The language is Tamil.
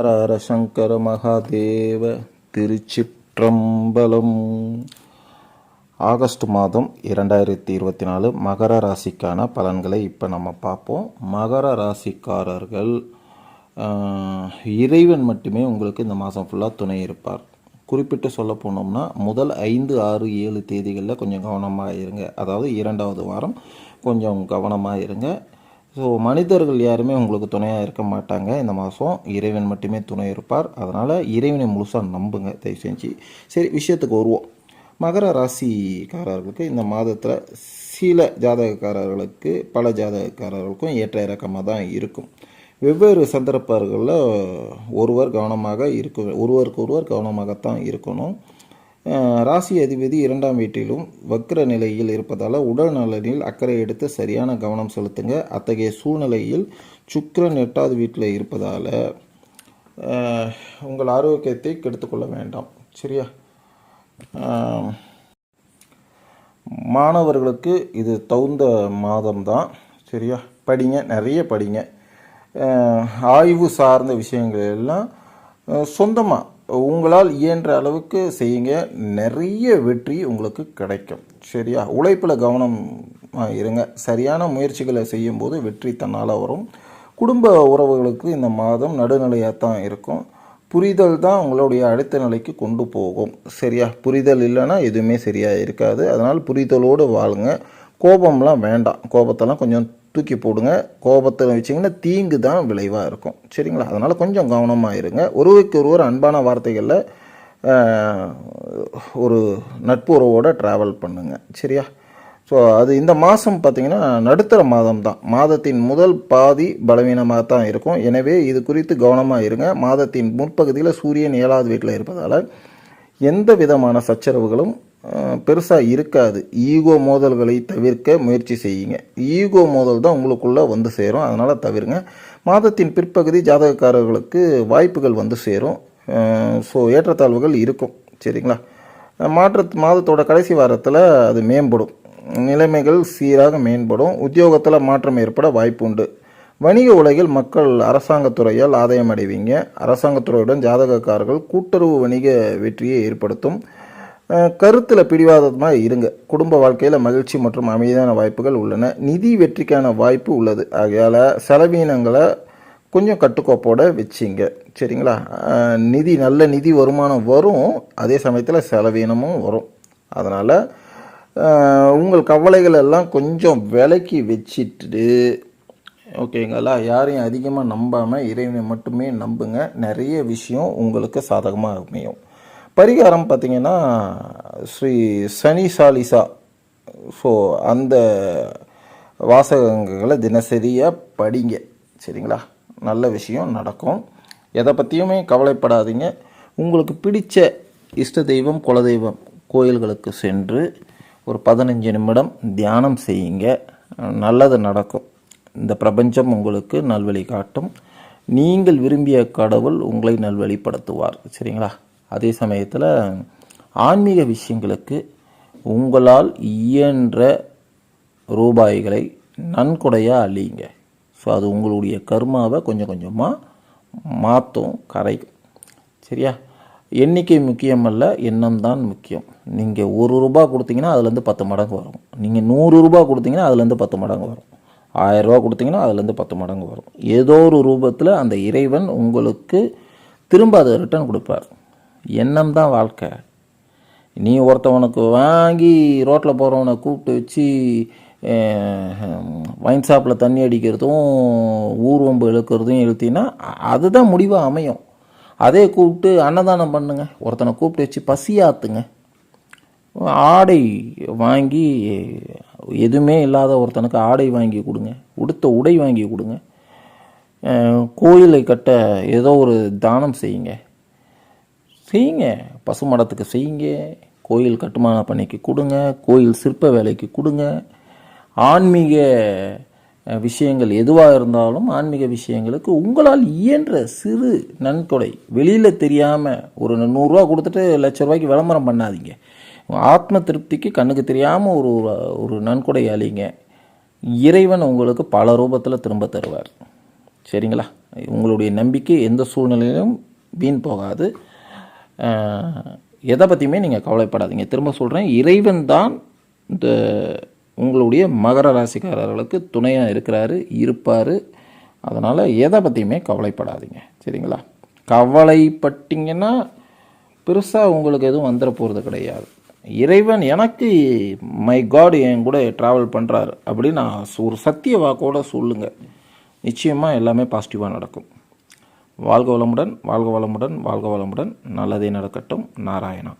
ஹர ஹர சங்கர மகாதேவ திருச்சிற்றம்பலம். ஆகஸ்ட் மாதம் இரண்டாயிரத்தி இருபத்தி நாலு மகர ராசிக்கான பலன்களை இப்போ நம்ம பார்ப்போம். மகர ராசிக்காரர்கள் இறைவன் மட்டுமே உங்களுக்கு இந்த மாதம் ஃபுல்லாக துணை இருப்பார். குறிப்பிட்டு சொல்ல போனோம்னா முதல் ஐந்து ஆறு ஏழு தேதிகளில் கொஞ்சம் கவனமாக இருங்க. அதாவது இரண்டாவது வாரம் கொஞ்சம் கவனமாக இருங்க. ஸோ மனிதர்கள் யாருமே உங்களுக்கு துணையாக இருக்க மாட்டாங்க. இந்த மாதம் இறைவன் மட்டுமே துணை இருப்பார். அதனால் இறைவனை முழுசாக நம்புங்க தயவு செஞ்சு சரி விஷயத்துக்கு வருவோம். மகர ராசிக்காரர்களுக்கு இந்த மாதத்தில் சில ஜாதகக்காரர்களுக்கு பல ஜாதகக்காரர்களுக்கும் ஏற்ற இறக்கமாக தான் இருக்கும். வெவ்வேறு சந்தர்ப்பங்களில் ஒருவர் கவனமாக இருக்க ஒருவருக்கு ஒருவர் கவனமாகத்தான் இருக்கணும். ராசி அதிபதி இரண்டாம் வீட்டிலும் வக்ர நிலையில் இருப்பதால் உடல் நலனில் அக்கறை எடுத்து சரியான கவனம் செலுத்துங்க. அத்தகைய சூழ்நிலையில் சுக்கிரன் எட்டாவது வீட்டில் இருப்பதால் உங்கள் ஆரோக்கியத்தை கெடுத்துக்கொள்ள வேண்டாம். சரியா? மாணவர்களுக்கு இது தகுந்த மாதம்தான். சரியா? படிங்க நிறைய படிங்க. ஆய்வு சார்ந்த விஷயங்கள் எல்லாம் சொந்தமாக உங்களால் இயன்ற அளவுக்கு செய்யுங்க. நிறைய வெற்றி உங்களுக்கு கிடைக்கும். சரியா? உழைப்பில் கவனம் இருங்க. சரியான முயற்சிகளை செய்யும்போது வெற்றி தன்னால் வரும். குடும்ப உறவுகளுக்கு இந்த மாதம் நடுநிலையாக தான் இருக்கும். புரிதல் தான் உங்களுடைய அடுத்த நிலைக்கு கொண்டு போகும். சரியா? புரிதல் இல்லைன்னா எதுவுமே சரியாக இருக்காது. அதனால் புரிதலோடு வாழுங்க. கோபம்லாம் வேண்டாம். கோபத்தெல்லாம் கொஞ்சம் தூக்கி போடுங்க. கோபத்தை வச்சிங்கன்னா தீங்கு தான் விளைவாக இருக்கும். சரிங்களா? அதனால் கொஞ்சம் கவனமாக இருங்க ஒருவருக்கு ஒருவர் அன்பான வார்த்தைகளில் ஒரு நட்பு உறவோடு ட்ராவல் பண்ணுங்கள் சரியா? ஸோ அது இந்த மாதம் பார்த்திங்கன்னா நடுத்தர மாதம் தான் மாதத்தின் முதல் பாதி பலவீனமாக தான் இருக்கும். எனவே இது குறித்து கவனமாக இருங்க மாதத்தின் முற்பகுதியில் சூரியன் ஏழாவது வீட்டில் இருப்பதால் எந்த விதமான சச்சரவுகளும் பெருசாக இருக்காது. ஈகோ மோதல்களை தவிர்க்க முயற்சி செய்யுங்க. ஈகோ மோதல் தான் உங்களுக்குள்ளே வந்து சேரும். அதனால் தவிருங்க. மாதத்தின் பிற்பகுதி ஜாதகக்காரர்களுக்கு வாய்ப்புகள் வந்து சேரும். ஸோ ஏற்றத்தாழ்வுகள் இருக்கும். சரிங்களா? மாற்ற மாதத்தோட கடைசி வாரத்தில் அது மேம்படும். நிலைமைகள் சீராக மேம்படும். உத்தியோகத்தில் மாற்றம் ஏற்பட வாய்ப்பு உண்டு. வணிக உலகில் மக்கள் அரசாங்கத்துறையால் ஆதாயம் அடைவீங்க. அரசாங்கத்துறையுடன் ஜாதகக்காரர்கள் கூட்டுறவு வணிக வெற்றியை ஏற்படுத்தும். கருத்தில் பிடிவாதமாக இருங்க. குடும்ப வாழ்க்கையில் மகிழ்ச்சி மற்றும் அமைதியான வாய்ப்புகள் உள்ளன. நிதி வெற்றிக்கான வாய்ப்பு உள்ளது. ஆகையால் செலவீனங்களை கொஞ்சம் கட்டுக்கோப்போட வச்சிங்க. சரிங்களா? நிதி நல்ல நிதி வருமானம் வரும். அதே சமயத்தில் செலவீனமும் வரும். அதனால் உங்கள் கவலைகள் எல்லாம் கொஞ்சம் விலக்கி வச்சிட்டு ஓகேங்களா? யாரையும் அதிகமாக நம்பாமல் இறைவனை மட்டுமே நம்புங்க. நிறைய விஷயம் உங்களுக்கு சாதகமாக அமையும். பரிகாரம் பார்த்தீங்கன்னா ஸ்ரீ சனி சாலிசா ஸோ அந்த வாசகங்களை தினசரியாக படிங்க. சரிங்களா? நல்ல விஷயம் நடக்கும். எதை பற்றியுமே கவலைப்படாதீங்க. உங்களுக்கு பிடித்த இஷ்ட தெய்வம் குலதெய்வம் கோயில்களுக்கு சென்று ஒரு பதினஞ்சு நிமிடம் தியானம் செய்யுங்க. நல்லது நடக்கும். இந்த பிரபஞ்சம் உங்களுக்கு நல்வழி காட்டும். நீங்கள் விரும்பிய கடவுள் உங்களை நல்வழிப்படுத்துவார். சரிங்களா? அதே சமயத்தில் ஆன்மீக விஷயங்களுக்கு உங்களால் இயன்ற ரூபாய்களை நன்கொடையாக அழியுங்க. ஸோ அது உங்களுடைய கர்மாவை கொஞ்சம் கொஞ்சமாக மாற்றும் கரைக்கும். சரியா? எண்ணிக்கை முக்கியமல்ல எண்ணம் தான் முக்கியம். நீங்கள் ஒரு ரூபா கொடுத்தீங்கன்னா அதுலேருந்து பத்து மடங்கு வரும். நீங்கள் நூறு ரூபா கொடுத்தீங்கன்னா அதுலேருந்து பத்து மடங்கு வரும். ஆயரூபா கொடுத்தீங்கன்னா அதுலேருந்து பத்து மடங்கு வரும். ஏதோ ஒரு ரூபத்தில் அந்த இறைவன் உங்களுக்கு திரும்ப அதை ரிட்டர்ன் கொடுப்பார். எண்ணம் தான் வாழ்க்கை. நீ ஒருத்தவனுக்கு வாங்கி ரோட்டில் போகிறவனை கூப்பிட்டு வச்சு வைன் ஷாப்பில் தண்ணி அடிக்கிறதும் ஊர்வம்பு இழுக்கிறதும் இழுத்தினா அதுதான் முடிவாக அமையும். அதே கூப்பிட்டு அன்னதானம் பண்ணுங்க. ஒருத்தனை கூப்பிட்டு வச்சு பசியாத்துங்க ஆடை வாங்கி எதுவுமே இல்லாத ஒருத்தனுக்கு ஆடை வாங்கி கொடுங்க. உடுத்த உடை வாங்கி கொடுங்க. கோயிலை கட்ட ஏதோ ஒரு தானம் செய்யுங்க. செய்யுங்க. பசுமடத்துக்கு செய்யுங்க. கோயில் கட்டுமான பணிக்கு கொடுங்க. கோயில் சிற்ப வேலைக்கு கொடுங்க. ஆன்மீக விஷயங்கள் எதுவாக இருந்தாலும் ஆன்மீக விஷயங்களுக்கு உங்களால் இயன்ற சிறு நன்கொடை வெளியில் தெரியாமல் ஒரு நூறுரூவா கொடுத்துட்டு லட்ச ரூபாய்க்கு விளம்பரம் பண்ணாதீங்க. ஆத்ம திருப்திக்கு கண்ணுக்கு தெரியாமல் ஒரு ஒரு நன்கொடை அழிங்க இறைவன் உங்களுக்கு பல ரூபத்தில் திரும்ப தருவார். சரிங்களா? உங்களுடைய நம்பிக்கை எந்த சூழ்நிலையிலும் வீண் போகாது. எதை பற்றியுமே நீங்கள் கவலைப்படாதீங்க. திரும்ப சொல்கிறேன் இறைவன் தான் இந்த உங்களுடைய மகர ராசிக்காரர்களுக்கு துணையாக இருக்கிறாரு இருப்பார். அதனால் எதை பற்றியுமே கவலைப்படாதீங்க. சரிங்களா? கவலைப்பட்டீங்கன்னா பெருசாக உங்களுக்கு எதுவும் வந்துட போகிறது கிடையாது. இறைவன் எனக்கு மை காட் என் கூட ட்ராவல் பண்ணுறாரு அப்படின்னு நான் ஒரு சத்திய வாக்கோட சொல்லுங்கள் நிச்சயமாக எல்லாமே பாசிட்டிவாக நடக்கும். வாழ்க வளமுடன் வாழ்க வளமுடன் வாழ்க வளமுடன். நல்லதே நடக்கட்டும். நாராயணா.